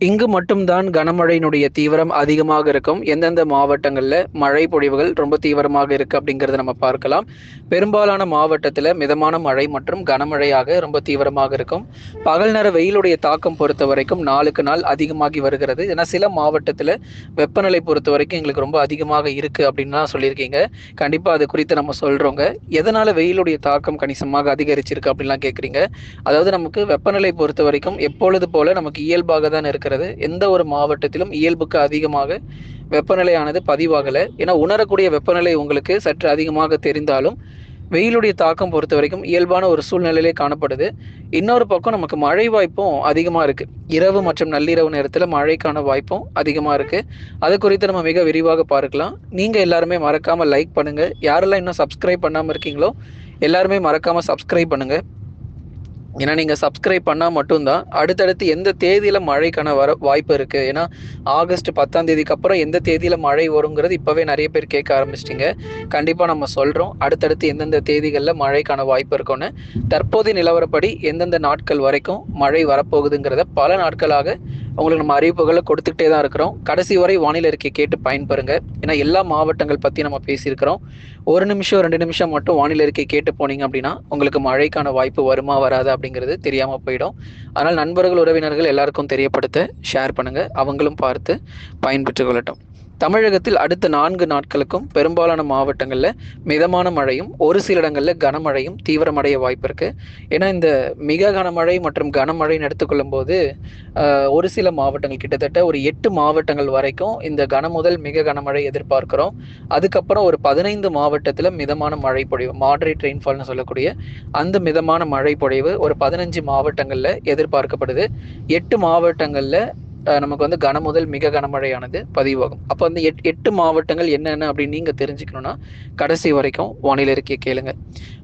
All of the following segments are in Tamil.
இங்கு மட்டும்தான் கனமழையினுடைய தீவிரம் அதிகமாக இருக்கும். எந்தெந்த மாவட்டங்களில் மழை பொழிவுகள் ரொம்ப தீவிரமாக இருக்கு அப்படிங்கிறத நம்ம பார்க்கலாம். பெரும்பாலான மாவட்டத்தில் மிதமான மழை மற்றும் கனமழையாக ரொம்ப தீவிரமாக இருக்கும். பகல் நேர வெயிலுடைய தாக்கம் பொறுத்த வரைக்கும் நாளுக்கு நாள் அதிகமாகி வருகிறது. ஏன்னா சில மாவட்டத்தில் வெப்பநிலை பொறுத்த வரைக்கும் எங்களுக்கு ரொம்ப அதிகமாக இருக்கு அப்படின்லாம் சொல்லியிருக்கீங்க. கண்டிப்பாக அது குறித்து நம்ம சொல்றோங்க. எதனால வெயிலுடைய தாக்கம் கணிசமாக அதிகரிச்சிருக்கு அப்படின்லாம் கேட்குறீங்க அதாவது நமக்கு வெப்பநிலை பொறுத்த வரைக்கும் எப்பொழுது போல நமக்கு இயல்பாக தான் இருக்கிறது. எந்த ஒரு மாவட்டத்திலும் இயல்புக்கு அதிகமாக வெப்பநிலையானது பதிவாகலை. ஏன்னா உணரக்கூடிய வெப்பநிலை உங்களுக்கு சற்று அதிகமாக தெரிந்தாலும் வெயிலுடைய தாக்கம் பொறுத்த வரைக்கும் இயல்பான ஒரு சூழ்நிலையிலே காணப்படுது. இன்னொரு பக்கம் நமக்கு மழை வாய்ப்பும் அதிகமாக இருக்கு. இரவு மற்றும் நள்ளிரவு நேரத்தில் மழைக்கான வாய்ப்பும் அதிகமாக இருக்கு. அது குறித்து நம்ம மிக விரிவாக பார்க்கலாம். நீங்க எல்லாருமே மறக்காம லைக் பண்ணுங்க. யாரெல்லாம் இன்னும் சப்ஸ்கிரைப் பண்ணாம இருக்கீங்களோ எல்லாருமே மறக்காம சப்ஸ்கிரைப் பண்ணுங்க. ஏன்னா நீங்கள் சப்ஸ்கிரைப் பண்ணால் மட்டும்தான் அடுத்தடுத்து எந்த தேதியில் மழைக்கான வர வாய்ப்பு இருக்குது ஏன்னா ஆகஸ்ட் பத்தாம் தேதிக்கு அப்புறம் எந்த தேதியில் மழை வருங்கிறது இப்போவே நிறைய பேர் கேட்க ஆரம்பிச்சிட்டிங்க. கண்டிப்பாக நம்ம சொல்கிறோம் அடுத்தடுத்து எந்தெந்த தேதிகளில் மழைக்கான வாய்ப்பு இருக்கும்னு. தற்போதைய நிலவரப்படி எந்தெந்த நாட்கள் வரைக்கும் மழை வரப்போகுதுங்கிறத பல நாட்களாக உங்களுக்கு நம்ம அறிவிப்புகளை கொடுத்துக்கிட்டே தான் இருக்கிறோம். கடைசி வரை வானிலை அறிக்கை கேட்டு பயன்பெறுங்க. ஏன்னா எல்லா மாவட்டங்கள் பற்றி நம்ம பேசியிருக்கிறோம். ஒரு நிமிஷம் ரெண்டு நிமிஷம் மட்டும் வானிலை அறிக்கை கேட்டு போனீங்க அப்படின்னா உங்களுக்கு மழைக்கான வாய்ப்பு வருமா வராது அப்படிங்கிறது தெரியாமல் போயிடும். அதனால் நண்பர்கள் உறவினர்கள் எல்லாருக்கும் தெரியப்படுத்த ஷேர் பண்ணுங்க. அவங்களும் பார்த்து பயன்பெற்று கொள்ளட்டும். தமிழகத்தில் அடுத்த நான்கு நாட்களுக்கும் பெரும்பாலான மாவட்டங்களில் மிதமான மழையும் ஒரு சில இடங்களில் கனமழையும் தீவிரமடைய வாய்ப்பு இருக்கு ஏன்னா இந்த மிக கனமழை மற்றும் கனமழைன்னு எடுத்துக்கொள்ளும் போது ஒரு சில மாவட்டங்கள் கிட்டத்தட்ட ஒரு எட்டு மாவட்டங்கள் வரைக்கும் இந்த கன முதல் மிக கனமழை எதிர்பார்க்கிறோம். அதுக்கப்புறம் ஒரு பதினைந்து மாவட்டத்தில் மிதமான மழை பொழிவு மாடரேட் ரெயின்ஃபால்னு சொல்லக்கூடிய அந்த மிதமான மழை பொழிவு ஒரு பதினஞ்சு மாவட்டங்களில் எதிர்பார்க்கப்படுது. எட்டு மாவட்டங்களில் நமக்கு வந்து கன முதல் மிக கனமழையானது பதிவாகும். அப்போ வந்து எட் எட்டு மாவட்டங்கள் என்னென்ன அப்படின்னு நீங்கள் தெரிஞ்சுக்கணும்னா கடைசி வரைக்கும் வானிலை இருக்கே கேளுங்க.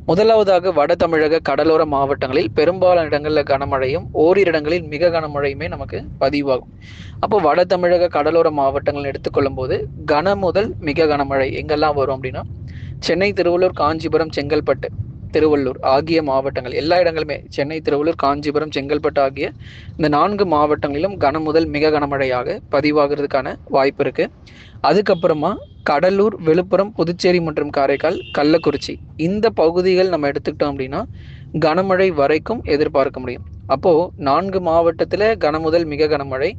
முதலாவதாக வட தமிழக கடலோர மாவட்டங்களில் பெரும்பாலான இடங்களில் கனமழையும் ஓரிரு இடங்களில் மிக கனமழையுமே நமக்கு பதிவாகும். அப்போ வட தமிழக கடலோர மாவட்டங்கள் எடுத்துக்கொள்ளும் போது கன முதல் மிக கனமழை எங்கெல்லாம் வரும் அப்படின்னா சென்னை திருவள்ளூர் காஞ்சிபுரம் செங்கல்பட்டு. திருவள்ளூர் ஆகிய மாவட்டங்கள். எல்லா இடங்களுமே சென்னை திருவள்ளூர் காஞ்சிபுரம் செங்கல்பட்டு ஆகிய இந்த நான்கு மாவட்டங்களிலும் கன முதல் மிக கனமழையாக பதிவாகிறதுக்கான வாய்ப்பு இருக்கு. அதுக்கப்புறமா கடலூர் விழுப்புரம் புதுச்சேரி மற்றும் காரைக்கால் கள்ளக்குறிச்சி. இந்த பகுதிகள் நம்ம எடுத்துக்கிட்டோம் அப்படின்னா கனமழை வரைக்கும் எதிர்பார்க்க முடியும். அப்போ நான்கு மாவட்டத்துல கனமுதல் மிக கனமழை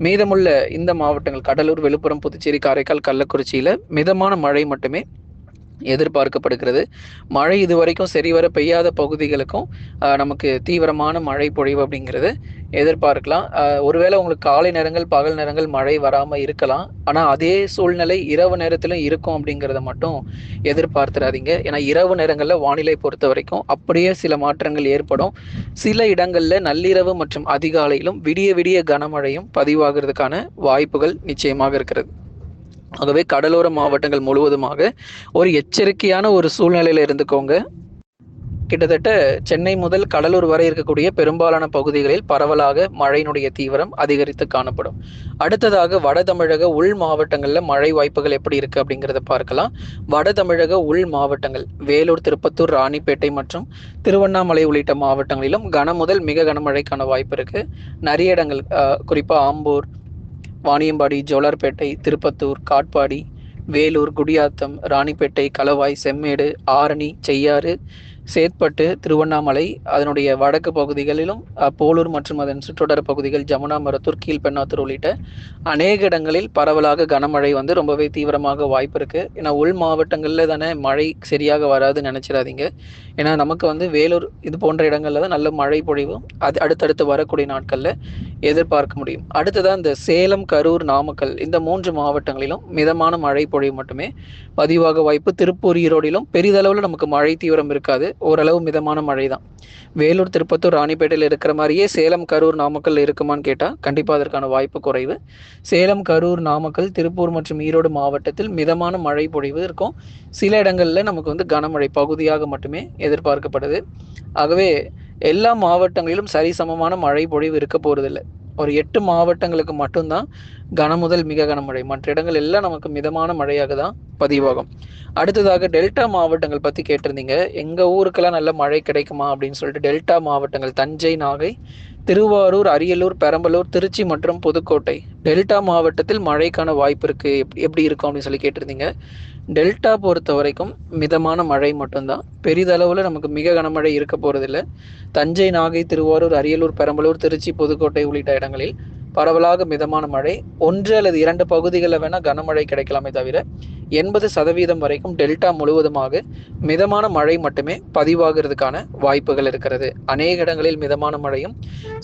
மீதமுள்ள இந்த மாவட்டங்கள் கடலூர் விழுப்புரம் புதுச்சேரி காரைக்கால் கள்ளக்குறிச்சியில மிதமான மழை மட்டுமே எதிர்பார்க்கப்படுகிறது. மழை இதுவரைக்கும் சரிவர பெய்யாத பகுதிகளுக்கும் நமக்கு தீவிரமான மழை பொழிவு அப்படிங்கிறது எதிர்பார்க்கலாம். ஒருவேளை உங்களுக்கு காலை நேரங்கள் பகல் நேரங்கள் மழை வராமல் இருக்கலாம். ஆனால் அதே சூழ்நிலை இரவு நேரத்திலும் இருக்கும் அப்படிங்கிறத மட்டும் எதிர்பார்த்துறாதீங்க ஏன்னா இரவு நேரங்களில் வானிலை பொறுத்த வரைக்கும் அப்படியே சில மாற்றங்கள் ஏற்படும். சில இடங்களில் நள்ளிரவு மற்றும் அதிகாலையிலும் விடிய விடிய கனமழையும் பதிவாகிறதுக்கான வாய்ப்புகள் நிச்சயமாக இருக்கிறது. ஆகவே கடலோர மாவட்டங்கள் முழுவதுமாக ஒரு எச்சரிக்கையான ஒரு சூழ்நிலையில இருந்துக்கோங்க. கிட்டத்தட்ட சென்னை முதல் கடலூர் வரை இருக்கக்கூடிய பெரும்பாலான பகுதிகளில் பரவலாக மழையினுடைய தீவிரம் அதிகரித்து காணப்படும். அடுத்ததாக வட தமிழக உள் மாவட்டங்களில் மழை வாய்ப்புகள் எப்படி இருக்கு அப்படிங்கிறத பார்க்கலாம். வட தமிழக உள் மாவட்டங்கள் வேலூர் திருப்பத்தூர் ராணிப்பேட்டை மற்றும் திருவண்ணாமலை உள்ளிட்ட மாவட்டங்களிலும் கன முதல் மிக கனமழைக்கான வாய்ப்பு இருக்கு. நிறைய இடங்கள் குறிப்பாக ஆம்பூர் வாணியம்பாடி ஜோலார்பேட்டை திருப்பத்தூர் காட்பாடி வேலூர் குடியாத்தம் ராணிப்பேட்டை களவாய் செம்மேடு ஆரணி செய்யாறு சேத்பட்டு திருவண்ணாமலை அதனுடைய வடக்கு பகுதிகளிலும் போலூர் மற்றும் அதன் சுற்றுடர பகுதிகள் ஜமுனா மரத்தூர் கீழ்பெண்ணாத்தூர் உள்ளிட்ட அநேக இடங்களில் பரவலாக கனமழை வந்து ரொம்பவே தீவிரமாக வாய்ப்பு இருக்கு. ஏன்னா உள் மாவட்டங்களில் தானே மழை சரியாக வராதுன்னு நினைச்சிடாதீங்க. ஏன்னா நமக்கு வந்து வேலூர் இது போன்ற இடங்கள்ல தான் நல்ல மழை பொழிவும் அது அடுத்தடுத்து வரக்கூடிய நாட்களில் எதிர்பார்க்க முடியும். அடுத்ததான் இந்த சேலம் கரூர் நாமக்கல் இந்த மூன்று மாவட்டங்களிலும் மிதமான மழை பொழிவு மட்டுமே பதிவாக வாய்ப்பு. திருப்பூர் ஈரோடிலும் பெரிதளவில் நமக்கு மழை தீவிரம் இருக்காது. ஓரளவு மிதமான மழை தான் வேலூர் திருப்பத்தூர் ராணிப்பேட்டையில் இருக்கிற மாதிரியே சேலம் கரூர் நாமக்கல் இருக்குமான்னு கேட்டால் கண்டிப்பாக அதற்கான வாய்ப்பு குறைவு. சேலம் கரூர் நாமக்கல் திருப்பூர் மற்றும் ஈரோடு மாவட்டத்தில் மிதமான மழை பொழிவு இருக்கும். சில இடங்களில் நமக்கு வந்து கனமழை பகுதியாக மட்டுமே எதிர்பார்க்கப்படுது. ஆகவே எல்லா மாவட்டங்களிலும் சரிசமமான மழை பொழிவு இருக்க போறதில்லை. ஒரு எட்டு மாவட்டங்களுக்கு மட்டும்தான் கனமுதல் மிக கனமழை மற்ற இடங்கள் எல்லாம் நமக்கு மிதமான மழையாக தான் பதிவாகும். அடுத்ததாக டெல்டா மாவட்டங்கள் பற்றி கேட்டிருந்தீங்க. எங்கள் ஊருக்கெல்லாம் நல்ல மழை கிடைக்குமா அப்படின்னு சொல்லிட்டு டெல்டா மாவட்டங்கள் தஞ்சை நாகை திருவாரூர் அரியலூர் பெரம்பலூர் திருச்சி மற்றும் புதுக்கோட்டை. டெல்டா மாவட்டத்தில் மழைக்கான வாய்ப்பு இருக்கு. எப்படி எப்படி இருக்கும் அப்படின்னு சொல்லி கேட்டிருந்தீங்க. டெல்டா பொறுத்த வரைக்கும் மிதமான மழை மட்டும்தான். பெரிதளவில் நமக்கு மிக கனமழை இருக்க போகிறதில்ல தஞ்சை நாகை திருவாரூர் அரியலூர் பெரம்பலூர் திருச்சி புதுக்கோட்டை உள்ளிட்ட இடங்களில் பரவலாக மிதமான மழை. ஒன்று அல்லது இரண்டு பகுதிகளில் வேணால் கனமழை கிடைக்கலாமே தவிர எண்பது சதவீதம் வரைக்கும் டெல்டா முழுவதுமாக மிதமான மழை மட்டுமே பதிவாகிறதுக்கான வாய்ப்புகள் இருக்கிறது. அநேக இடங்களில் மிதமான மழையும்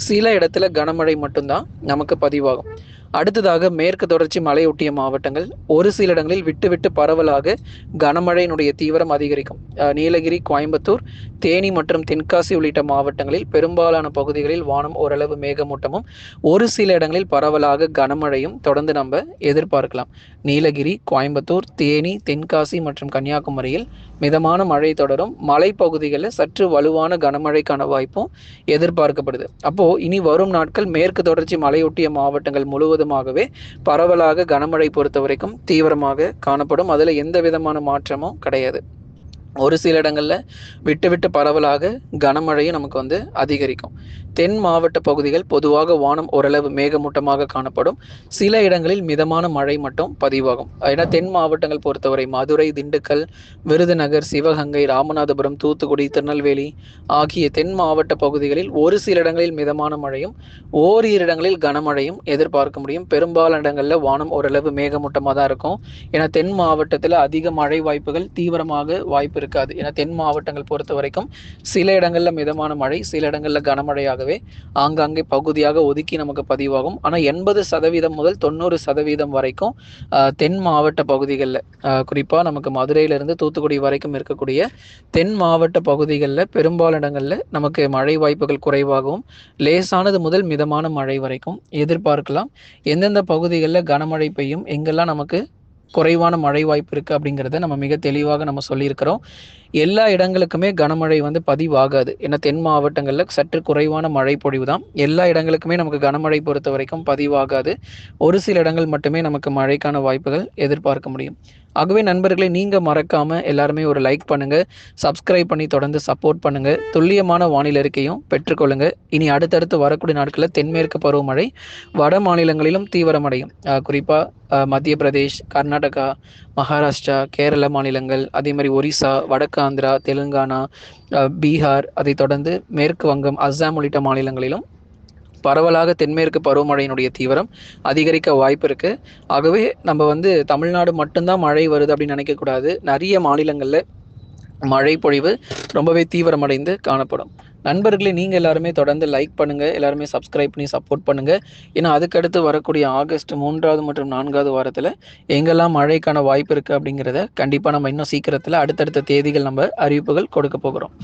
சில இடத்துல கனமழை மட்டும்தான் நமக்கு பதிவாகும். அடுத்ததாக மேற்கு தொடர்ச்சி மலையொட்டிய மாவட்டங்கள் ஒரு சில இடங்களில் விட்டு விட்டு பரவலாக கனமழையினுடைய தீவிரம் அதிகரிக்கும். நீலகிரி கோயம்புத்தூர் தேனி மற்றும் தென்காசி உள்ளிட்ட மாவட்டங்களில் பெரும்பாலான பகுதிகளில் வானம் ஓரளவு மேகமூட்டமும் ஒரு சில இடங்களில் பரவலாக கனமழையும் தொடர்ந்து நம்ம எதிர்பார்க்கலாம். நீலகிரி கோயம்புத்தூர் தேனி தென்காசி மற்றும் கன்னியாகுமரியில் மிதமான மழை தொடரும். மலைப்பகுதிகளில் சற்று வலுவான கனமழைக்கான வாய்ப்பும் எதிர்பார்க்கப்படுது. அப்போ இனி வரும் நாட்கள் மேற்கு தொடர்ச்சி மலையொட்டிய மாவட்டங்கள் முழுவதும் முழுவதுமாகவே பரவலாக கனமழை பொறுத்த வரைக்கும் தீவிரமாக காணப்படும். அதில் எந்த விதமான மாற்றமும் கிடையாது. ஒரு சில இடங்களில் விட்டு விட்டு பரவலாக கனமழையும் நமக்கு வந்து அதிகரிக்கும். தென் மாவட்ட பகுதிகள் பொதுவாக வானம் ஓரளவு மேகமூட்டமாக காணப்படும். சில இடங்களில் மிதமான மழை மட்டும் பதிவாகும். ஏன்னா தென் மாவட்டங்கள் பொறுத்தவரை மதுரை திண்டுக்கல் விருதுநகர் சிவகங்கை ராமநாதபுரம் தூத்துக்குடி திருநெல்வேலி ஆகிய தென் மாவட்ட பகுதிகளில் ஒரு சில இடங்களில் மிதமான மழையும் ஓரிரு இடங்களில் கனமழையும் எதிர்பார்க்க முடியும். பெரும்பாலான இடங்களில் வானம் ஓரளவு மேகமூட்டமாக தான் இருக்கும். ஏன்னா தென் மாவட்டத்தில் அதிக மழை வாய்ப்புகள் தீவிரமாக வாய்ப்பு இருக்காது. ஏன்னா தென் மாவட்டங்கள் பொறுத்த வரைக்கும் சில இடங்களில் மிதமான மழை சில இடங்களில் கனமழையாகவே ஆங்காங்கே பகுதியாக ஒதுக்கி நமக்கு பதிவாகும். ஆனால் எண்பது சதவீதம் முதல் தொண்ணூறு சதவீதம் வரைக்கும் தென் மாவட்ட பகுதிகளில் குறிப்பாக நமக்கு மதுரையிலிருந்து தூத்துக்குடி வரைக்கும் இருக்கக்கூடிய தென் மாவட்ட பகுதிகளில் பெரும்பாலான இடங்களில் நமக்கு மழை வாய்ப்புகள் குறைவாகவும் லேசானது முதல் மிதமான மழை வரைக்கும் எதிர்பார்க்கலாம். எந்தெந்த பகுதிகளில் கனமழை பெய்யும் எங்கெல்லாம் நமக்கு குறைவான மழை வாய்ப்பு இருக்குது அப்படிங்கிறத நம்ம மிக தெளிவாக நம்ம சொல்லியிருக்கிறோம். எல்லா இடங்களுக்குமே கனமழை வந்து பதிவாகாது. ஏன்னா தென் மாவட்டங்களில் சற்று குறைவான மழை பொழிவு தான் எல்லா இடங்களுக்குமே நமக்கு கனமழை பொறுத்த வரைக்கும் பதிவாகாது. ஒரு சில இடங்கள் மட்டுமே நமக்கு மழைக்கான வாய்ப்புகள் எதிர்பார்க்க முடியும். ஆகவே நண்பர்களை நீங்கள் மறக்காமல் எல்லாருமே ஒரு லைக் பண்ணுங்கள் சப்ஸ்கிரைப் பண்ணி தொடர்ந்து சப்போர்ட் பண்ணுங்கள் துல்லியமான வானிலை இருக்கையும் பெற்றுக்கொள்ளுங்கள் இனி அடுத்தடுத்து வரக்கூடிய நாட்களில் தென்மேற்கு பருவமழை வட மாநிலங்களிலும் தீவிரமடையும். குறிப்பாக மத்திய பிரதேஷ் கர்நாடகா மகாராஷ்டிரா கேரள மாநிலங்கள் அதே மாதிரி ஒரிசா வடக்கு ஆந்திரா தெலுங்கானா பீகார் அதைத் தொடர்ந்து மேற்கு வங்கம் அஸ்ஸாம் உள்ளிட்ட மாநிலங்களிலும் பரவலாக தென்மேற்கு பருவமழையினுடைய தீவிரம் அதிகரிக்க வாய்ப்பு இருக்கு. ஆகவே நம்ம வந்து தமிழ்நாடு மட்டும்தான் மழை வருது அப்படின்னு நினைக்கக்கூடாது. நிறைய மாநிலங்களில் மழை பொழிவு ரொம்பவே தீவிரமடைந்து காணப்படும். நண்பர்களே நீங்கள் எல்லாருமே தொடர்ந்து லைக் பண்ணுங்கள் எல்லாருமே சப்ஸ்கிரைப் பண்ணி சப்போர்ட் பண்ணுங்கள் ஏன்னா அதுக்கடுத்து வரக்கூடிய ஆகஸ்ட் மூன்றாவது மற்றும் நான்காவது வாரத்தில் எங்கெல்லாம் மழைக்கான வாய்ப்பு இருக்குது அப்படிங்கிறத கண்டிப்பாக நம்ம இன்னும் சீக்கிரத்தில் அடுத்தடுத்த தேதிகள் நம்ம அறிவிப்புகள் கொடுக்க போகிறோம்.